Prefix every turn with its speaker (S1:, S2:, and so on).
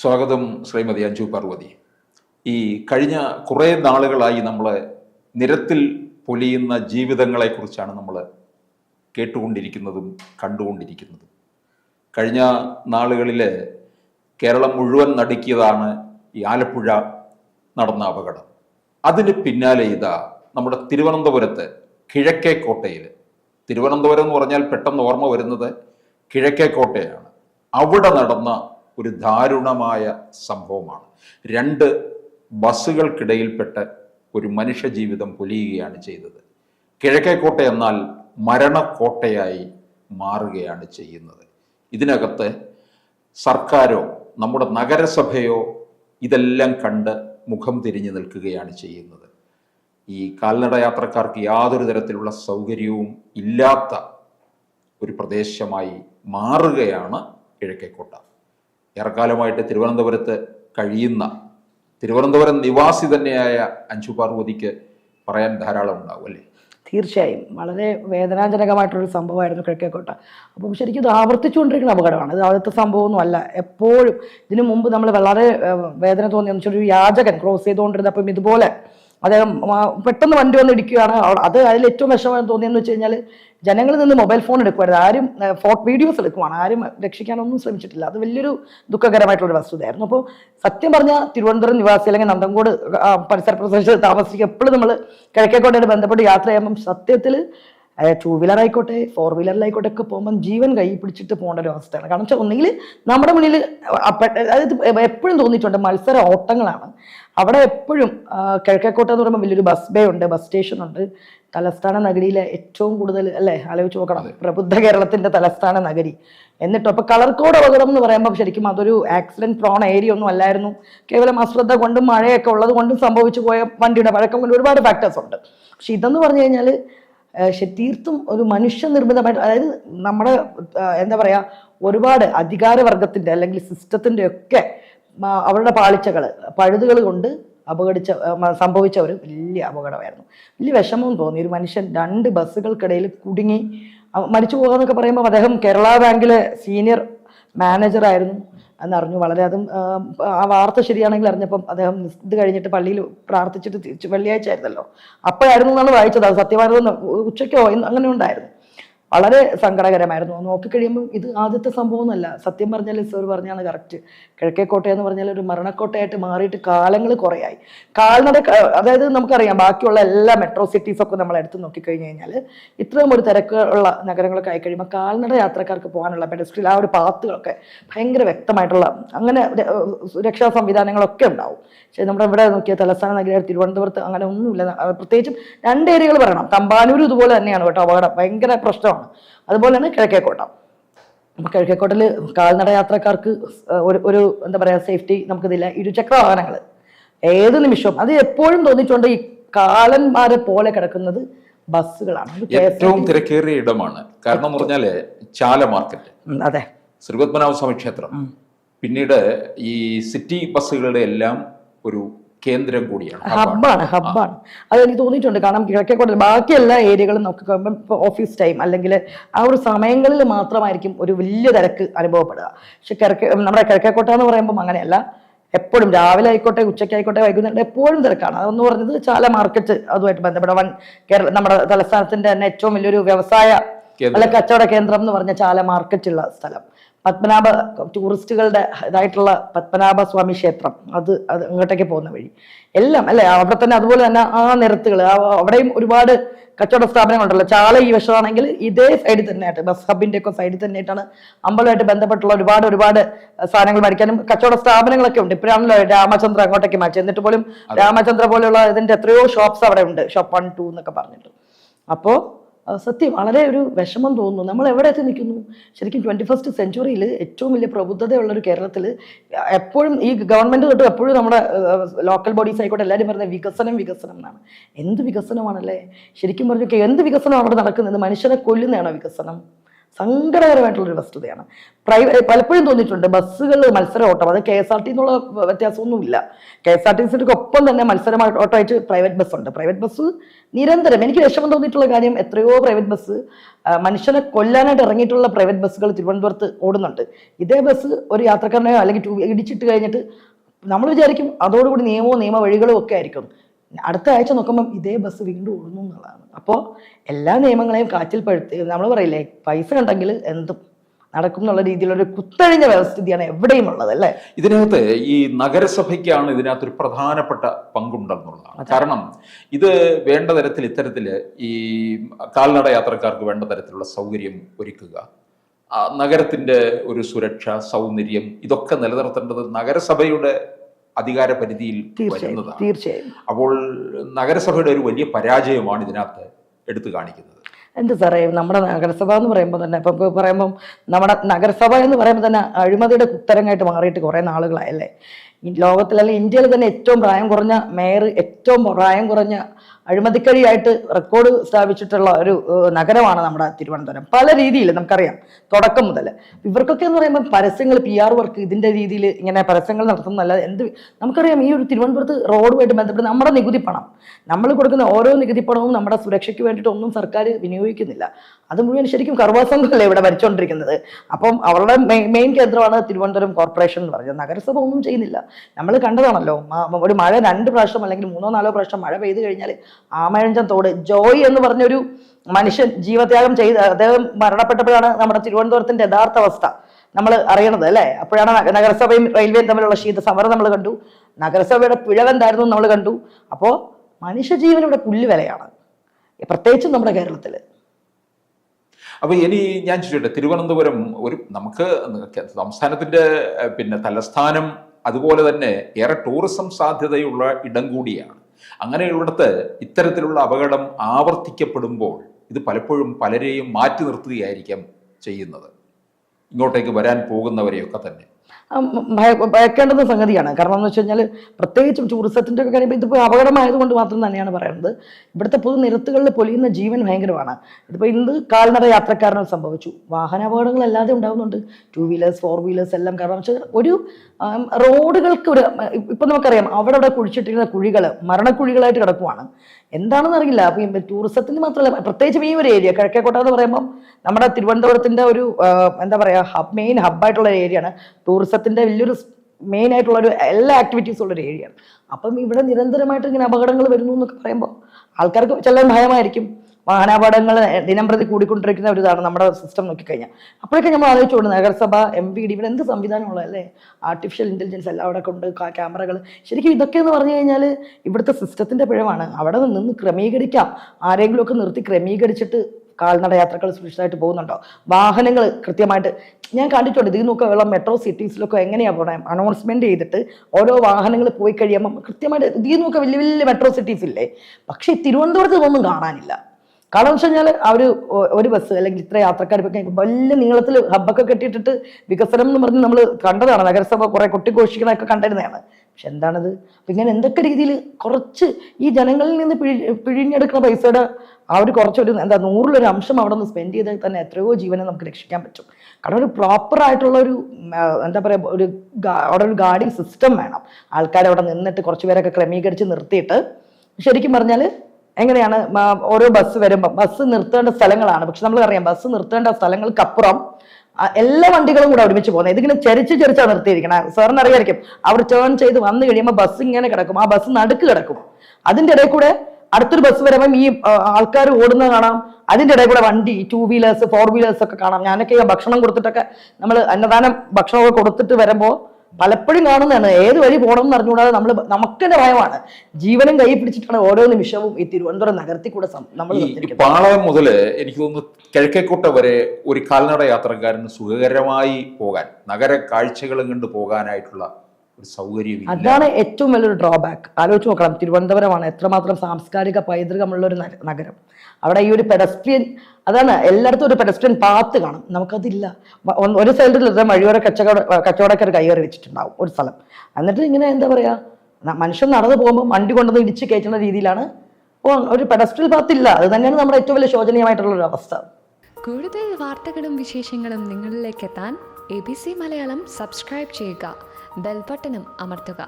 S1: സ്വാഗതം ശ്രീമതി അഞ്ജു പാർവതി. ഈ കഴിഞ്ഞ കുറേ നാളുകളായി നമ്മൾ നിരത്തിൽ പൊലിയുന്ന ജീവിതങ്ങളെക്കുറിച്ചാണ് നമ്മൾ കേട്ടുകൊണ്ടിരിക്കുന്നതും കണ്ടുകൊണ്ടിരിക്കുന്നതും. കഴിഞ്ഞ നാളുകളിൽ കേരളം മുഴുവൻ നടുക്കിയതാണ് ഈ ആലപ്പുഴ നടന്ന അപകടം. അതിന് പിന്നാലെ ഇതാ നമ്മുടെ തിരുവനന്തപുരത്ത് കിഴക്കേക്കോട്ടയിൽ തിരുവനന്തപുരം എന്ന് പറഞ്ഞാൽ പെട്ടെന്ന് ഓർമ്മ വരുന്നത് കിഴക്കേക്കോട്ടയാണ് അവിടെ നടന്ന ഒരു ദാരുണമായ സംഭവമാണ്. രണ്ട് ബസ്സുകൾക്കിടയിൽപ്പെട്ട് ഒരു മനുഷ്യജീവിതം പൊലിയുകയാണ് ചെയ്തത്. കിഴക്കേക്കോട്ട എന്നാൽ മരണക്കോട്ടയായി മാറുകയാണ് ചെയ്യുന്നത്. ഇതിനകത്ത് സർക്കാരോ നമ്മുടെ നഗരസഭയോ ഇതെല്ലാം കണ്ട് മുഖം തിരിഞ്ഞു നിൽക്കുകയാണ് ചെയ്യുന്നത്. ഈ കാൽനട യാത്രക്കാർക്ക് യാതൊരു തരത്തിലുള്ള സൗകര്യവും ഇല്ലാത്ത ഒരു പ്രദേശമായി മാറുകയാണ് കിഴക്കേക്കോട്ട ഏറെക്കാലമായിട്ട് തിരുവനന്തപുരത്ത് കഴിയുന്ന തിരുവനന്തപുരം നിവാസി തന്നെയായ അഞ്ചു പാർവതിക്ക് പറയാൻ ധാരാളം ഉണ്ടാവും അല്ലേ?
S2: തീർച്ചയായും. വളരെ വേദനാജനകമായിട്ടുള്ളൊരു സംഭവമായിരുന്നു കിഴക്കേക്കോട്ട. അപ്പം ശരിക്കും ഇത് ആവർത്തിച്ചുകൊണ്ടിരിക്കുന്ന അപകടമാണ്. ഇത് ആദ്യത്തെ സംഭവമൊന്നും അല്ല. എപ്പോഴും ഇതിനു മുമ്പ് നമ്മൾ വളരെ വേദന വേദന വെച്ചാൽ ഒരു യാചകൻ ക്രോസ് ചെയ്തുകൊണ്ടിരുന്നപ്പം ഇതുപോലെ അദ്ദേഹം പെട്ടെന്ന് വണ്ടി വന്ന് ഇടിക്കുകയാണ്. അത് അതിൽ ഏറ്റവും വിഷമം തോന്നിയെന്ന് വെച്ച് കഴിഞ്ഞാൽ ജനങ്ങളിൽ നിന്ന് മൊബൈൽ ഫോൺ എടുക്കുമായിരുന്നു ആരും ഫോട്ടോ വീഡിയോസ് എടുക്കുവാണ്. ആരും രക്ഷിക്കാനൊന്നും ശ്രമിച്ചിട്ടില്ല. അത് വലിയൊരു ദുഃഖകരമായിട്ടുള്ള വസ്തുതയായിരുന്നു. അപ്പോൾ സത്യം പറഞ്ഞാൽ തിരുവനന്തപുരം നിവാസി അല്ലെങ്കിൽ നന്ദംകോട് പരിസര പ്രദേശത്ത് താമസിക്കുക എപ്പോഴും നമ്മൾ കിഴക്കേക്കോട്ടയായിട്ട് ബന്ധപ്പെട്ട് യാത്ര ചെയ്യുമ്പം സത്യത്തിൽ ടൂ വീലർ ആയിക്കോട്ടെ ഫോർ വീലറിലായിക്കോട്ടെ ഒക്കെ പോകുമ്പം ജീവൻ കൈ പിടിച്ചിട്ട് പോകേണ്ട ഒരു അവസ്ഥയാണ്. കാരണം വെച്ചാൽ ഒന്നുകിൽ നമ്മുടെ മുന്നിൽ അതായത് എപ്പോഴും തോന്നിയിട്ടുണ്ട് മത്സര ഓട്ടങ്ങളാണ്. അവിടെ എപ്പോഴും കിഴക്കേക്കോട്ട എന്ന് പറയുമ്പോൾ വലിയൊരു ബസ് ബേ ഉണ്ട് ബസ് സ്റ്റേഷൻ ഉണ്ട്. തലസ്ഥാന നഗരിയിലെ ഏറ്റവും കൂടുതൽ അല്ലേ? ആലോചിച്ച് നോക്കണം. പ്രബുദ്ധ കേരളത്തിന്റെ തലസ്ഥാന നഗരി. എന്നിട്ടോ അപ്പൊ കളർ കോഡ് അപകടം എന്ന് പറയുമ്പോൾ ശരിക്കും അതൊരു ആക്സിഡന്റ് പ്രോൺ ഏരിയ ഒന്നും അല്ലായിരുന്നു. കേവലം അശ്രദ്ധ കൊണ്ടും മഴയൊക്കെ ഉള്ളത് കൊണ്ടും സംഭവിച്ചു പോയ വണ്ടിയുടെ പഴക്കം കൊണ്ട് ഒരുപാട് ഫാക്ടേഴ്സ് ഉണ്ട്. പക്ഷെ ഇതെന്ന് പറഞ്ഞു കഴിഞ്ഞാൽ തീർത്തും ഒരു മനുഷ്യനിർമ്മിതമായിട്ട് അതായത് നമ്മുടെ എന്താ പറയാ ഒരുപാട് അധികാരവർഗത്തിന്റെ അല്ലെങ്കിൽ സിസ്റ്റത്തിന്റെ ഒക്കെ അവരുടെ പാളിച്ചകൾ പഴുതുകൾ കൊണ്ട് അപകടിച്ച സംഭവിച്ച ഒരു വലിയ അപകടമായിരുന്നു. വലിയ വിഷമവും തോന്നി. ഒരു മനുഷ്യൻ രണ്ട് ബസ്സുകൾക്കിടയിൽ കുടുങ്ങി മരിച്ചു പോകാന്നൊക്കെ പറയുമ്പോൾ അദ്ദേഹം കേരള ബാങ്കിലെ സീനിയർ മാനേജറായിരുന്നു എന്നറിഞ്ഞു. വളരെ അതും ആ, വാർത്ത ശരിയാണെങ്കിൽ അറിഞ്ഞപ്പം അദ്ദേഹം ഇത് കഴിഞ്ഞിട്ട് പള്ളിയിൽ പ്രാർത്ഥിച്ചിട്ട് തിരിച്ചു വെള്ളിയാഴ്ച ആയിരുന്നല്ലോ അപ്പോഴായിരുന്നു എന്നാണ് വായിച്ചത്. അത് സത്യമായിരുന്നു ഉച്ചയ്ക്കോ അങ്ങനെ ഉണ്ടായിരുന്നു. വളരെ സങ്കടകരമായിരുന്നു. നോക്കിക്കഴിയുമ്പോൾ ഇത് ആദ്യത്തെ സംഭവമൊന്നുമല്ല. സത്യം പറഞ്ഞാൽ സർ പറഞ്ഞാണ് കറക്റ്റ്. കിഴക്കേക്കോട്ട എന്ന് പറഞ്ഞാൽ ഒരു മരണക്കോട്ടയായിട്ട് മാറിയിട്ട് കാലങ്ങൾ കുറയായി. കാൽനട അതായത് നമുക്കറിയാം ബാക്കിയുള്ള എല്ലാ മെട്രോ സിറ്റീസൊക്കെ നമ്മൾ എടുത്ത് നോക്കിക്കഴിഞ്ഞ് കഴിഞ്ഞാൽ ഇത്രയും ഒരു തിരക്കുള്ള നഗരങ്ങളൊക്കെ ആയി കഴിയുമ്പോൾ കാൽനട യാത്രക്കാർക്ക് പോകാനുള്ള പെഡസ്ട്രിയൽ ആ ഒരു പാത്തുകളൊക്കെ ഭയങ്കര വ്യക്തമായിട്ടുള്ള അങ്ങനെ സുരക്ഷാ സംവിധാനങ്ങളൊക്കെ ഉണ്ടാവും. പക്ഷേ നമ്മുടെ ഇവിടെ നോക്കിയ തലസ്ഥാന നഗരം തിരുവനന്തപുരത്ത് അങ്ങനെ ഒന്നുമില്ല. പ്രത്യേകിച്ചും രണ്ട് ഏരിയകൾ പറയണം. തമ്പാനൂർ ഇതുപോലെ തന്നെയാണ് കേട്ടോ അപകടം. ഭയങ്കര പ്രശ്നമാണ്. അതുപോലെ തന്നെ കിഴക്കേക്കോട്ട. അപ്പോൾ കിഴക്കേക്കോട്ടയിൽ കാൽനട യാത്രക്കാർക്ക് ഒരു ഒരു എന്താ പറയുക സേഫ്റ്റി നമുക്കിതില്ല. ഇരുചക്ര വാഹനങ്ങൾ ഏത് നിമിഷവും. അത് എപ്പോഴും തോന്നിയിട്ടുണ്ട് ഈ കാലന്മാരെ പോലെ കിടക്കുന്നത് ബസ്സുകളാണ്.
S1: ഏറ്റവും തിരക്കേറിയ ഇടമാണ്. കാരണം എന്ന് പറഞ്ഞാൽ ചാല മാർക്കറ്റ്.
S2: അതെ അതെ.
S1: ശ്രീപത്മനാഭസ്വാമി ക്ഷേത്രം. പിന്നീട് ഈ സിറ്റി ബസ്സുകളുടെ എല്ലാം ഒരു കേന്ദ്രം കൂടിയാണ്. ഹബ്ബാണ്.
S2: ഹബ്ബാണ് അത് എനിക്ക് തോന്നിയിട്ടുണ്ട്. കാരണം കിഴക്കേക്കോട്ടയിൽ ബാക്കി എല്ലാ ഏരിയകളും ഇപ്പോൾ ഓഫീസ് ടൈം അല്ലെങ്കിൽ ആ ഒരു സമയങ്ങളിൽ മാത്രമായിരിക്കും ഒരു വലിയ തിരക്ക് അനുഭവപ്പെടുക. പക്ഷെ കിഴക്കേ നമ്മുടെ കിഴക്കേക്കോട്ട എന്ന് പറയുമ്പോൾ അങ്ങനെയല്ല. എപ്പോഴും രാവിലെ ആയിക്കോട്ടെ ഉച്ചയ്ക്കായിക്കോട്ടെ വൈകുന്നേരം എപ്പോഴും തിരക്കാണ്. അതെന്ന് പറഞ്ഞത് ചാല മാർക്കറ്റ് അതുമായിട്ട് ബന്ധപ്പെട്ട വൺ കേരള നമ്മുടെ തലസ്ഥാനത്തിന്റെ തന്നെ ഏറ്റവും വലിയൊരു വ്യവസായ. അല്ല കച്ചവട കേന്ദ്രം എന്ന് പറഞ്ഞ ചാല മാർക്കറ്റ് ഉള്ള സ്ഥലം. പത്മനാഭ ടൂറിസ്റ്റുകളുടെ ഇതായിട്ടുള്ള പത്മനാഭ സ്വാമി ക്ഷേത്രം. അത് അത് അങ്ങോട്ടേക്ക് പോകുന്ന വഴി. എല്ലാം അല്ലെ? അവിടെ തന്നെ അതുപോലെ തന്നെ ആ നിരത്തുകൾ അവിടെയും ഒരുപാട് കച്ചവട സ്ഥാപനങ്ങളുണ്ടല്ലോ. ചാല ഈ വശമാണെങ്കിൽ ഇതേ സൈഡിൽ തന്നെയായിട്ട്. ബസ് ഹബിന്റെ ഒക്കെ സൈഡിൽ തന്നെയായിട്ടാണ് അമ്പലമായിട്ട് ബന്ധപ്പെട്ടുള്ള ഒരുപാട് ഒരുപാട് സാധനങ്ങൾ മേടിക്കാനും കച്ചവട സ്ഥാപനങ്ങളൊക്കെ ഉണ്ട്. ഇപ്പോഴാണല്ലോ രാമചന്ദ്ര അങ്ങോട്ടേക്ക് മാറ്റി. എന്നിട്ട് പോലും രാമചന്ദ്ര പോലെയുള്ള ഇതിന്റെ എത്രയോ ഷോപ്സ് അവിടെ ഉണ്ട്. ഷോപ്പ് വൺ ടു എന്നൊക്കെ പറഞ്ഞിട്ട്. അപ്പോൾ സത്യം വളരെ ഒരു വിഷമം തോന്നുന്നു. നമ്മൾ എവിടെ എത്തി നിൽക്കുന്നു? ശരിക്കും ട്വന്റി ഫസ്റ്റ് സെഞ്ചുറിയിൽ ഏറ്റവും വലിയ പ്രബുദ്ധതയുള്ള ഒരു കേരളത്തിൽ എപ്പോഴും ഈ ഗവൺമെന്റ് തൊട്ട് എപ്പോഴും നമ്മുടെ ലോക്കൽ ബോഡീസ് ആയിക്കോട്ടെ എല്ലാവരും പറയുന്നത് വികസനം വികസനം എന്നാണ്. എന്ത് വികസനമാണല്ലേ? ശരിക്കും പറഞ്ഞു എന്ത് വികസനമാണ് നടക്കുന്നത്? മനുഷ്യനെ കൊല്ലുന്നതാണോ വികസനം? സങ്കടകരമായിട്ടുള്ളൊരു വസ്തുതയാണ്. പ്രൈവറ്റ് പലപ്പോഴും തോന്നിയിട്ടുണ്ട് ബസ്സുകൾ മത്സര ഓട്ടം അത് കെ എസ് ആർ ടി എന്നുള്ള വ്യത്യാസമൊന്നുമില്ല. കെ എസ് ആർ ടി സിക്ക് ഒപ്പം തന്നെ മത്സര ഓട്ടമായിട്ട് പ്രൈവറ്റ് ബസ്സുണ്ട് പ്രൈവറ്റ് ബസ് നിരന്തരം എനിക്ക് വിഷമം തോന്നിയിട്ടുള്ള കാര്യം എത്രയോ പ്രൈവറ്റ് ബസ് മനുഷ്യനെ കൊല്ലാനായിട്ട് ഇറങ്ങിയിട്ടുള്ള പ്രൈവറ്റ് ബസ്സുകൾ തിരുവനന്തപുരത്ത് ഓടുന്നുണ്ട്. ഇതേ ബസ് ഒരു യാത്രക്കാരനെയോ അല്ലെങ്കിൽ ഇടിച്ചിട്ട് കഴിഞ്ഞിട്ട് നമ്മൾ വിചാരിക്കും അതോടുകൂടി നിയമവും നിയമ വഴികളും ഒക്കെ ആയിരിക്കും. അടുത്ത ആഴ്ച നോക്കുമ്പം ഇതേ ബസ് വീണ്ടും ഓടുന്നു എന്നുള്ളതാണ്. അപ്പോൾ എല്ലാ നിയമങ്ങളെയും കാറ്റിൽ പഴുത്തി നമ്മൾ പറയില്ലേ പൈസ ഉണ്ടെങ്കിൽ എന്തും നടക്കും എന്നുള്ള രീതിയിലുള്ള ഒരു കുത്തഴിഞ്ഞ വ്യവസ്ഥിതിയാണ് എവിടെയും ഉള്ളത് അല്ലേ?
S1: ഇതിനകത്ത് ഈ നഗരസഭയ്ക്കാണ് ഇതിനകത്ത് ഒരു പ്രധാനപ്പെട്ട പങ്കുണ്ടെന്നുള്ളതാണ്. കാരണം ഇത് വേണ്ട തരത്തിൽ ഇത്തരത്തിൽ ഈ കാൽനട യാത്രക്കാർക്ക് വേണ്ട തരത്തിലുള്ള സൗകര്യം ഒരുക്കുക. നഗരത്തിന്റെ ഒരു സുരക്ഷ സൗന്ദര്യം ഇതൊക്കെ നിലനിർത്തേണ്ടത് നഗരസഭയുടെ അധികാര പരിധിയിൽ വരുന്നതാണ്.
S2: തീർച്ചയായും.
S1: അപ്പോൾ നഗരസഭയുടെ ഒരു വലിയ പരാജയമാണ് ഇതിനകത്ത് എടുത്തു കാണിക്കുന്നത്.
S2: എന്ത് സാറേ നമ്മുടെ നഗരസഭ എന്ന് പറയുമ്പോൾ തന്നെ ഇപ്പം പറയുമ്പോൾ പറയുമ്പം നമ്മുടെ നഗരസഭ എന്ന് പറയുമ്പോൾ തന്നെ അഴിമതിയുടെ കുത്തരങ്ങായിട്ട് മാറിയിട്ട് കുറേ നാളുകളായല്ലേ? ലോകത്തിൽ അല്ലെങ്കിൽ ഇന്ത്യയിൽ തന്നെ ഏറ്റവും പ്രായം കുറഞ്ഞ മേയർ ഏറ്റവും പ്രായം കുറഞ്ഞ അഴിമതിക്കഴിയായിട്ട് റെക്കോർഡ് സ്ഥാപിച്ചിട്ടുള്ള ഒരു നഗരമാണ് നമ്മുടെ തിരുവനന്തപുരം. പല രീതിയിൽ നമുക്കറിയാം തുടക്കം മുതൽ. ഇവർക്കൊക്കെ എന്ന് പറയുമ്പോൾ പരസ്യങ്ങൾ പി ആർ വർക്ക് ഇതിന്റെ രീതിയിൽ ഇങ്ങനെ പരസ്യങ്ങൾ നടത്തുന്നതല്ല എന്ത് നമുക്കറിയാം ഈ ഒരു തിരുവനന്തപുരത്ത് റോഡുമായിട്ട് ബന്ധപ്പെട്ട് നമ്മുടെ നികുതി പണം നമ്മൾ കൊടുക്കുന്ന ഓരോ നികുതി പണവും നമ്മുടെ സുരക്ഷയ്ക്ക് വേണ്ടിയിട്ട് ഒന്നും സർക്കാർ വിനിയോഗിക്കുന്നില്ല. അത് മുഴുവൻ ശരിക്കും കർവാസംഘമല്ലേ ഇവിടെ ഭരിച്ചുകൊണ്ടിരിക്കുന്നത് അപ്പം അവരുടെ മെയിൻ കേന്ദ്രമാണ് തിരുവനന്തപുരം കോർപ്പറേഷൻ എന്ന് പറഞ്ഞത് നഗരസഭ ഒന്നും ചെയ്യുന്നില്ല. നമ്മൾ കണ്ടതാണല്ലോ ഒരു മഴ രണ്ട് പ്രാവശ്യം അല്ലെങ്കിൽ മൂന്നോ നാലോ പ്രാവശ്യം മഴ പെയ്തു കഴിഞ്ഞാൽ ആമഴഞ്ചൻ തോട് ജോയ് എന്ന് പറഞ്ഞൊരു മനുഷ്യൻ ജീവത്യാഗം ചെയ്ത് അദ്ദേഹം മരണപ്പെട്ടപ്പോഴാണ് നമ്മുടെ തിരുവനന്തപുരത്തിന്റെ യഥാർത്ഥ അവസ്ഥ. നമ്മൾ അറിയണത് അല്ലേ? അപ്പോഴാണ് നഗരസഭയും റെയിൽവേയും തമ്മിലുള്ള ശീത സമരം നമ്മൾ കണ്ടു. നഗരസഭയുടെ പിഴവെന്തായിരുന്നു നമ്മൾ കണ്ടു. അപ്പോൾ മനുഷ്യജീവൻ ഇവിടെ പുല്ല് വിലയാണ് പ്രത്യേകിച്ചും നമ്മുടെ കേരളത്തിൽ
S1: അപ്പൊ ഇനി ഞാൻ ചോദിച്ചോട്ടെ തിരുവനന്തപുരം ഒരു നമുക്ക് സംസ്ഥാനത്തിന്റെ പിന്നെ തലസ്ഥാനം അതുപോലെ തന്നെ ഏറെ ടൂറിസം സാധ്യതയുള്ള ഇടം കൂടിയാണ്. അങ്ങനെയുള്ളിടത്ത് ഇത്തരത്തിലുള്ള അപകടം ആവർത്തിക്കപ്പെടുമ്പോൾ ഇത് പലപ്പോഴും പലരെയും മാറ്റി നിർത്തുകയായിരിക്കാം ചെയ്യുന്നത്. ഇങ്ങോട്ടേക്ക് വരാൻ പോകുന്നവരെയൊക്കെ തന്നെ.
S2: ഭയക്കേണ്ടുന്ന സംഗതിയാണ്. കാരണം എന്ന് വെച്ച് കഴിഞ്ഞാൽ പ്രത്യേകിച്ചും ടൂറിസത്തിന്റെ ഒക്കെ കാര്യം ഇതിപ്പോൾ അപകടമായതുകൊണ്ട് മാത്രം തന്നെയാണ് പറയുന്നത് ഇവിടുത്തെ പൊതുനിരത്തുകളിൽ പൊലിയുന്ന ജീവൻ ഭയങ്കരമാണ്. ഇതിപ്പോൾ ഇന്ന് കാൽനട യാത്രക്കാരനും സംഭവിച്ചു. വാഹനാപകടങ്ങൾ അല്ലാതെ ഉണ്ടാകുന്നുണ്ട് ടൂ വീലേഴ്സ് ഫോർ വീലേഴ്സ് എല്ലാം കാരണം വെച്ചാൽ ഒരു റോഡുകൾക്ക് ഒരു ഇപ്പം നമുക്കറിയാം. അവിടെ അവിടെ കുഴിച്ചിട്ടിരുന്ന കുഴികൾ മരണക്കുഴികളായിട്ട് കിടക്കുവാണ്. എന്താണെന്ന് അറിയില്ല. അപ്പം ടൂറിസത്തിന് മാത്രമല്ല പ്രത്യേകിച്ചും ഈ ഒരു ഏരിയ കിഴക്കേക്കോട്ട എന്ന് പറയുമ്പോൾ നമ്മുടെ തിരുവനന്തപുരത്തിന്റെ ഒരു എന്താ പറയുക ഹബ് മെയിൻ ഹബ്ബായിട്ടുള്ള ഏരിയയാണ് ടൂറിസത്തിന്റെ വലിയൊരു മെയിൻ ആയിട്ടുള്ള ഒരു എല്ലാ ആക്ടിവിറ്റീസും ഉള്ള ഒരു ഏരിയയാണ് അപ്പം ഇവിടെ നിരന്തരമായിട്ട് ഇങ്ങനെ അപകടങ്ങൾ വരുന്നു എന്നൊക്കെ പറയുമ്പോൾ ആൾക്കാർക്ക് ചില ഭയമായിരിക്കും. വാഹനാപകടങ്ങൾ ദിനം പ്രതി കൂടിക്കൊണ്ടിരിക്കുന്ന ഒരു ഇതാണ് നമ്മുടെ സിസ്റ്റം നോക്കിക്കഴിഞ്ഞാൽ. അപ്പോഴൊക്കെ നമ്മൾ ആലോചിച്ചുകൊണ്ട് നഗരസഭ എം പി ഡി ഇവിടെ എന്ത് സംവിധാനമുള്ളത് അല്ലേ ആർട്ടിഫിഷ്യൽ ഇന്റലിജൻസ് എല്ലാം അവിടെ കൊണ്ട് ക്യാമറകൾ. ശരിക്കും ഇതൊക്കെ എന്ന് പറഞ്ഞു കഴിഞ്ഞാൽ ഇവിടുത്തെ സിസ്റ്റത്തിന്റെ പിഴവാണ്. അവിടെ നിന്ന് ക്രമീകരിക്കാം. ആരെങ്കിലും ഒക്കെ നിർത്തി ക്രമീകരിച്ചിട്ട് കാൽനട യാത്രകൾ സുരക്ഷിതമായിട്ട് പോകുന്നുണ്ടോ? വാഹനങ്ങൾ കൃത്യമായിട്ട് ഞാൻ കണ്ടിട്ടുണ്ട് ഇതിൽ നിന്നൊക്കെ ഉള്ള മെട്രോ സിറ്റീസിലൊക്കെ എങ്ങനെയാണ് പോകണം അനൗൺസ്മെന്റ് ചെയ്തിട്ട് ഓരോ വാഹനങ്ങൾ പോയി കഴിയുമ്പോൾ കൃത്യമായിട്ട് ഇതിൽ നിന്നൊക്കെ വലിയ വലിയ മെട്രോ സിറ്റീസ് ഇല്ലേ? പക്ഷേ തിരുവനന്തപുരത്ത് ഇതൊന്നും കാണാനില്ല. കാരണം വെച്ച് കഴിഞ്ഞാൽ അവർ ഒരു ബസ് അല്ലെങ്കിൽ ഇത്ര യാത്രക്കാർ ഇപ്പൊ വലിയ നീളത്തിൽ ഹബ്ബൊക്കെ കെട്ടിയിട്ടിട്ട് വികസനം എന്ന് പറഞ്ഞ് നമ്മൾ കണ്ടതാണ്. നഗരസഭ കുറെ കൊട്ടിഘോഷിക്കണമൊക്കെ കണ്ടിരുന്നതാണ്. പക്ഷെ എന്താണത്? അപ്പൊ ഇങ്ങനെ എന്തൊക്കെ രീതിയിൽ കുറച്ച് ഈ ജനങ്ങളിൽ നിന്ന് പിഴി പിഴിഞ്ഞെടുക്കുന്ന പൈസയുടെ ആ ഒരു കുറച്ചൊരു എന്താ നൂറിലൊരു അംശം അവിടെ നിന്ന് സ്പെൻഡ് ചെയ്താൽ തന്നെ എത്രയോ ജീവനെ നമുക്ക് രക്ഷിക്കാൻ പറ്റും. കാരണം ഒരു പ്രോപ്പർ ആയിട്ടുള്ള ഒരു എന്താ പറയുക ഒരു അവിടെ ഒരു ഗാർഡിങ് സിസ്റ്റം വേണം. ആൾക്കാർ അവിടെ നിന്നിട്ട് കുറച്ച് പേരൊക്കെ ക്രമീകരിച്ച് നിർത്തിയിട്ട് ശരിക്കും പറഞ്ഞാൽ എങ്ങനെയാണ് ഓരോ ബസ് വരുമ്പോൾ ബസ് നിർത്തേണ്ട സ്ഥലങ്ങളാണ്. പക്ഷെ നമ്മൾ അറിയാം ബസ് നിർത്തേണ്ട സ്ഥലങ്ങൾക്കപ്പുറം എല്ലാ വണ്ടികളും കൂടെ ഒരുമിച്ച് പോകുന്നത്. ഇതിങ്ങനെ ചരിച്ച് ചരിച്ചാണ് നിർത്തിയിരിക്കണം. സാറിന് അറിയായിരിക്കും അവർ ടേൺ ചെയ്ത് വന്നു കഴിയുമ്പോൾ ബസ് ഇങ്ങനെ കിടക്കും. ആ ബസ് നടുക്ക് കിടക്കും. അതിന്റെ ഇടയിൽ കൂടെ അടുത്തൊരു ബസ് വരുമ്പം ഈ ആൾക്കാർ ഓടുന്നത് കാണാം. അതിന്റെ ഇടയിൽ കൂടെ വണ്ടി ടൂ വീലേഴ്സ് ഫോർ വീലേഴ്സ് ഒക്കെ കാണാം. ഞാനൊക്കെ ഭക്ഷണം കൊടുത്തിട്ടൊക്കെ നമ്മൾ അന്നദാനം ഭക്ഷണമൊക്കെ കൊടുത്തിട്ട് വരുമ്പോൾ പലപ്പോഴും കാണുന്നതാണ്. ഏത് വഴി പോകണം എന്ന് അറിഞ്ഞുകൂടാതെ നമ്മൾ നമുക്ക് തന്നെ ഭയമാണ്. ജീവനും കൈ പിടിച്ചിട്ടാണ് ഓരോ നിമിഷവും ഈ തിരുവനന്തപുരം നഗരത്തിൽ കൂടെ നമ്മൾ
S1: പാളയം മുതൽ എനിക്ക് തോന്നുന്നു കിഴക്കേക്കോട്ട വരെ ഒരു കാൽനട യാത്രക്കാരന് സുഖകരമായി പോകാൻ നഗര കാഴ്ചകളും കണ്ട് പോകാനായിട്ടുള്ള
S2: അതാണ് ഏറ്റവും വലിയൊരു ഡ്രോബാക്ക് ആലോചിച്ച് നോക്കണം. തിരുവനന്തപുരമാണ് എത്രമാത്രം സാംസ്കാരിക പൈതൃകമുള്ള ഒരു നഗ- നഗരം. അവിടെ ഈ ഒരു പെഡസ്ട്രിയൻ അതാണ് എല്ലായിടത്തും ഒരു പെഡസ്ട്രിയൻ പാത്ത് കാണും. നമുക്കതില്ല. ഒരു സൈഡിൽ വഴിയോര കച്ചവട കച്ചവടക്കാർ കൈയേറി വെച്ചിട്ടുണ്ടാവും ഒരു സ്ഥലം. എന്നിട്ട് ഇങ്ങനെ എന്താ പറയുക മനുഷ്യൻ നടന്നു പോകുമ്പോൾ വണ്ടി കൊണ്ടുവന്ന് ഇടിച്ച് കയറ്റുന്ന രീതിയിലാണ്. ഒരു പെഡസ്ട്രിയൽ പാത്ത് ഇല്ല. അത് തന്നെയാണ് നമ്മുടെ ഏറ്റവും വലിയ ശോചനീയമായിട്ടുള്ള ഒരു അവസ്ഥ.
S3: കൂടുതൽ വാർത്തകളും വിശേഷങ്ങളും നിങ്ങളിലേക്ക് എത്താൻ A B C Malayalam subscribe ചെയ്യുക. ബെൽബട്ടനും അമർത്തുക.